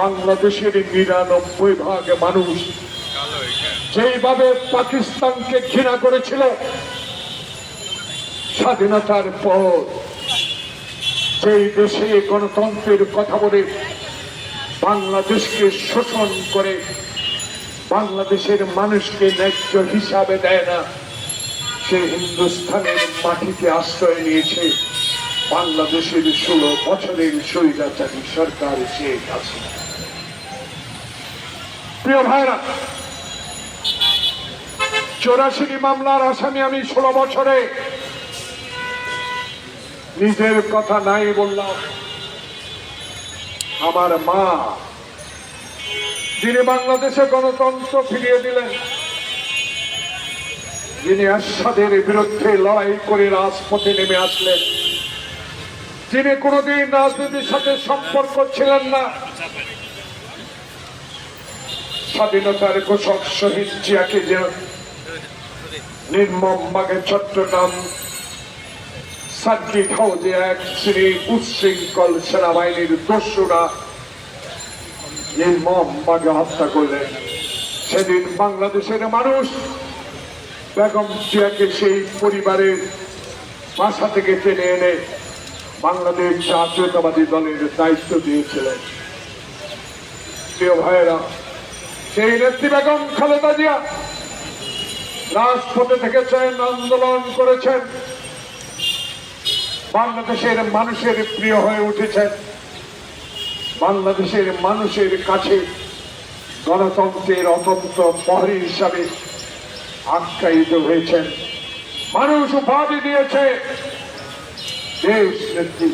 বাংলাদেশের নিরানব্বই ভাগ মানুষ যেইভাবে পাকিস্তানকে ঘৃণা করেছিল, স্বাধীনতার পর যেই দেশে গণতন্ত্রের কথা বলে বাংলাদেশকে শোষণ করে বাংলাদেশের মানুষকে ন্যায্য হিসাবে দেয় না, সে হিন্দুস্থানের মাটিতে আশ্রয় নিয়েছে বাংলাদেশের ষোলো বছরের স্বৈরাচারী সরকার, শেখ হাসিনা। প্রিয় ভাইরা, চৌরাশিটি মামলার আসামি আমি ষোলো বছরে নিজের কথা নাই বললাম। আমার মা, যিনি বাংলাদেশে গণতন্ত্র ফিরিয়ে দিলেন, যিনি আসাদের বিরুদ্ধে লড়াই করে রাজপথে নেমে আসলেন, যিনি কোনোদিন রাজনীতির সাথে সম্পর্ক ছিলেন না স্বাধীনতার ঘোষক শহীদ জিয়াকে যে নির্মম বাগে চট্টগ্রাম সার্কিট হাউসে এক শ্রী উচ্ছৃঙ্খল সেনাবাহিনীর দস্যুরা নির্মম বাগে হত্যা করলেন। সেদিন বাংলাদেশের মানুষ বেগম জিয়াকে সেই পরিবারের বাসা থেকে টেনে এনে বাংলাদেশ জাতীয়তাবাদী দলের দায়িত্ব দিয়েছিলেন। প্রিয় ভাইয়েরা সেই নেত্রী বেগম খালেদা জিয়া রাজপথে থেকেছেন, আন্দোলন করেছেন। বাংলাদেশের মানুষের প্রিয় হয়ে উঠেছেন। বাংলাদেশের মানুষের কাছে গণতন্ত্রের অতন্ত্র প্রহরী হিসাবে আখ্যায়িত হয়েছেন। মানুষ উপাধি দিয়েছে। দেশ নেত্রী,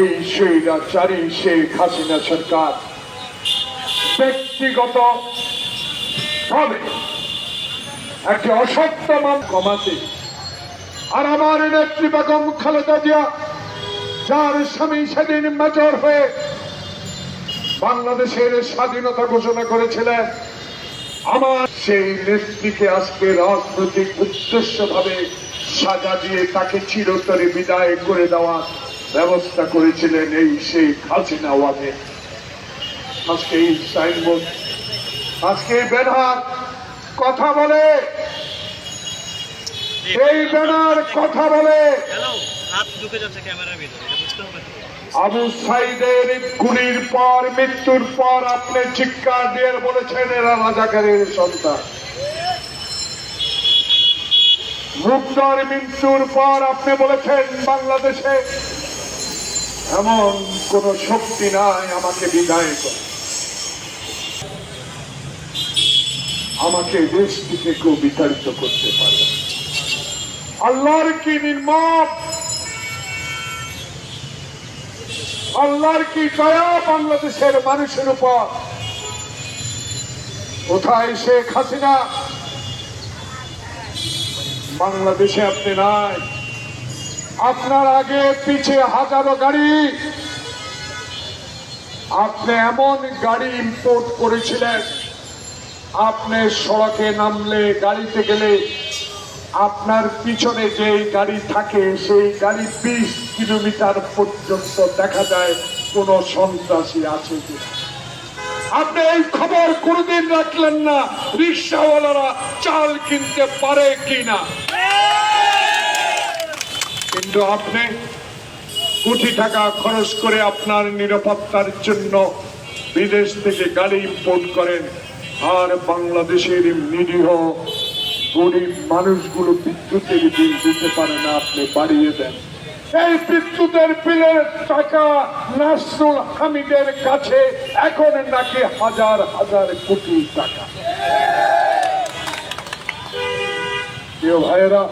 এই স্বৈরাচারী শেখ হাসিনা সরকার। ব্যক্তিগত ভাবে একটি অসত্য মান কমাতে। আর আমার নেত্রী বেগম খালেদা জিয়া, যার স্বামী সেদিন মেজর হয়ে বাংলাদেশের স্বাধীনতা ঘোষণা করেছিলেন, আমার সেই নেত্রীকে আজকে রাজনৈতিক উদ্দেশ্য ভাবে সাজা দিয়ে তাকে চিরতরে বিদায় করে দেওয়ার ব্যবস্থা করেছিলেন এই সেই হাসিনা ওয়াদে আজকে এই সাইনবোর্ড আজকে ব্যানার কথা বলে। এই ব্যানার কথা বলে। আবু সাইদের গুলির পর মৃত্যুর পর আপনি চিৎকার দিয়ে বলেছেন এরা রাজাকারের সন্তান। মুক্তর মৃত্যুর পর আপনি বলেছেন বাংলাদেশে এমন কোন শক্তি নাই আমাকে বিদায় করে আমাকে দেশ থেকে কেউ বিতাড়িত করতে পারে আল্লাহর কি নির্মম? আল্লাহর কি দয়া বাংলাদেশের মানুষের উপর? কোথায় শেখ হাসিনা? বাংলাদেশে আপনি নাই। আপনার আগে পিছে হাজারো গাড়ি। আপনি এমন গাড়ি ইম্পোর্ট করেছিলেন আপনি সড়কে নামলে গাড়িতে গেলে আপনার পিছনে যে গাড়ি থাকে, সেই গাড়ি বিশ কিলোমিটার পর্যন্ত দেখা যায়, কোন সন্ত্রাসী আছে আপনি এই খবর কোনদিন রাখলেন না, রিক্সাওয়ালারা চাল কিনতে পারে কিনা কিন্তু আপনি কোটি টাকা খরচ করে আপনার নিরাপত্তার জন্য বিদেশ থেকে গাড়ি ইম্পোর্ট করেন। আর বাংলাদেশের নিরীহ গরিব মানুষগুলো বিদ্যুতের বিল দিতে পারে না, আপনি বাড়িয়ে দেন। এই বিদ্যুতের বিলের টাকা নাসরুল হামিদের কাছে এখন নাকি হাজার হাজার কোটি টাকা। ভাইয়েরা